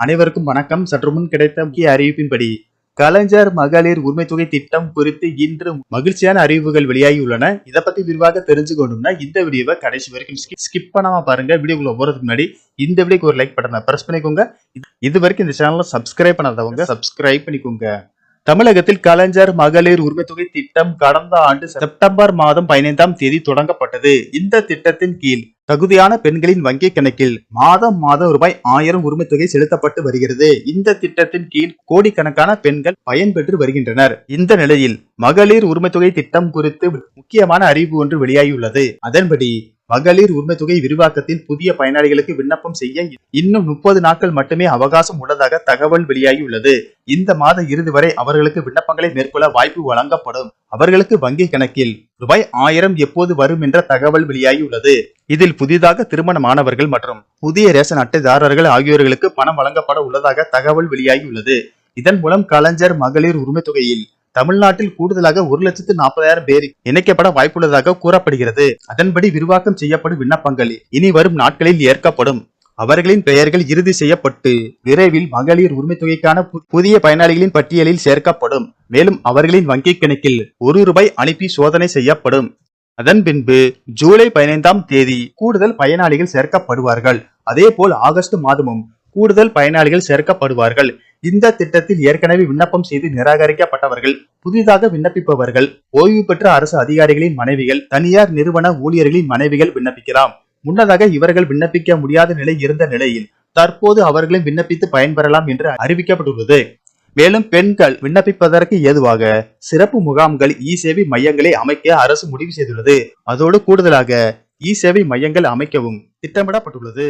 அனைவருக்கும் வணக்கம். சற்று முன் கிடைத்த முக்கிய அறிவிப்பின்படி கலைஞர் மகளிர் உரிமை தொகை திட்டம் குறித்து இன்று மகிழ்ச்சியான அறிவிப்புகள் வெளியாகியுள்ளன. இதை பத்தி விரிவாக தெரிஞ்சுக்கணும்னா இந்த வீடியோவை கடைசி வரைக்கும் ஸ்கிப் பண்ணாம பாருங்க. வீடியோக்குள்ள போறதுக்கு முன்னாடி இந்த வீடியோக்கு ஒரு லைக் பட்டனை பிரஸ் பண்ணிக்கோங்க. இது- இது வரைக்கும் இந்த சேனலை சப்ஸ்கிரைப் பண்ணாதவங்க சப்ஸ்கிரைப் பண்ணிக்கோங்க. தமிழகத்தில் கலைஞர் மகளிர் உரிமை தொகை திட்டம் கடந்த ஆண்டு செப்டம்பர் மாதம் பதினைந்தாம் தேதி தொடங்கப்பட்டது. இந்த திட்டத்தின் கீழ் தகுதியான பெண்களின் வங்கி கணக்கில் மாதம் மாதம் ரூபாய் ஆயிரம் உரிமை தொகை செலுத்தப்பட்டு வருகிறது. இந்த திட்டத்தின் கீழ் கோடிக்கணக்கான பெண்கள் பயன்பெற்று வருகின்றனர். இந்த நிலையில் மகளிர் உரிமை தொகை திட்டம் குறித்து முக்கியமான அறிவிப்பு ஒன்று வெளியாகியுள்ளது. அதன்படி மகளிர் உரிமை தொகை விரிவாக்கத்தின் புதிய பயனாளிகளுக்கு விண்ணப்பம் செய்ய இன்னும் முப்பது நாட்கள் மட்டுமே அவகாசம் உள்ளதாக தகவல் வெளியாகியுள்ளது. இந்த மாத இறுதி வரை அவர்களுக்கு விண்ணப்பங்களை மேற்கொள்ள வாய்ப்பு வழங்கப்படும். அவர்களுக்கு வங்கி கணக்கில் ரூபாய் ஆயிரம் எப்போது வரும் என்ற தகவல் வெளியாகியுள்ளது இதில் புதிதாக திருமணமானவர்கள் மற்றும் புதிய ரேஷன் அட்டைதாரர்கள் ஆகியோர்களுக்கு பணம் வழங்கப்பட உள்ளதாக தகவல் வெளியாகியுள்ளது இதன் மூலம் கலைஞர் மகளிர் உரிமை தொகையில் தமிழ்நாட்டில் கூடுதலாக ஒரு லட்சத்து நாற்பதாயிரம் பேர் இணைக்கப்பட வாய்ப்புள்ளதாக கூறப்படுகிறது. அதன்படி விரிவாக்கம் செய்யப்படும் விண்ணப்பங்கள் இனி வரும் நாட்களில் ஏற்கப்படும். அவர்களின் பெயர்கள் இறுதி செய்யப்பட்டு விரைவில் மகளிர் உரிமை தொகைக்கான பு- புதிய பயனாளிகளின் பட்டியலில் சேர்க்கப்படும். மேலும் அவர்களின் வங்கி கணக்கில் ஒரு ரூபாய் அனுப்பி சோதனை செய்யப்படும். அதன் பின்பு ஜூலை பதினைந்தாம் தேதி கூடுதல் பயனாளிகள் சேர்க்கப்படுவார்கள். அதேபோல் ஆகஸ்ட் மாதமும் கூடுதல் பயனாளிகள் சேர்க்கப்படுவார்கள். இந்த திட்டத்தில் ஏற்கனவே விண்ணப்பம் செய்து நிராகரிக்கப்பட்டவர்கள் புதிதாக விண்ணப்பிப்பவர்கள் ஓய்வு பெற்ற அரசு அதிகாரிகளின் மனைவிகள் தனியார் நிறுவன ஊழியர்களின் மனைவிகள் விண்ணப்பிக்கலாம். முன்னதாக இவர்கள் விண்ணப்பிக்க முடியாத நிலை இருந்த நிலையில் தற்போது அவர்களும் விண்ணப்பித்து பயன்பெறலாம் என்று அறிவிக்கப்பட்டுள்ளது. மேலும் பெண்கள் விண்ணப்பிப்பதற்கு ஏதுவாக சிறப்பு முகாம்கள் இ சேவை மையங்களை அமைக்க அரசு முடிவு செய்துள்ளது. அதோடு கூடுதலாக இ சேவை மையங்கள் அமைக்கவும் திட்டமிடப்பட்டுள்ளது.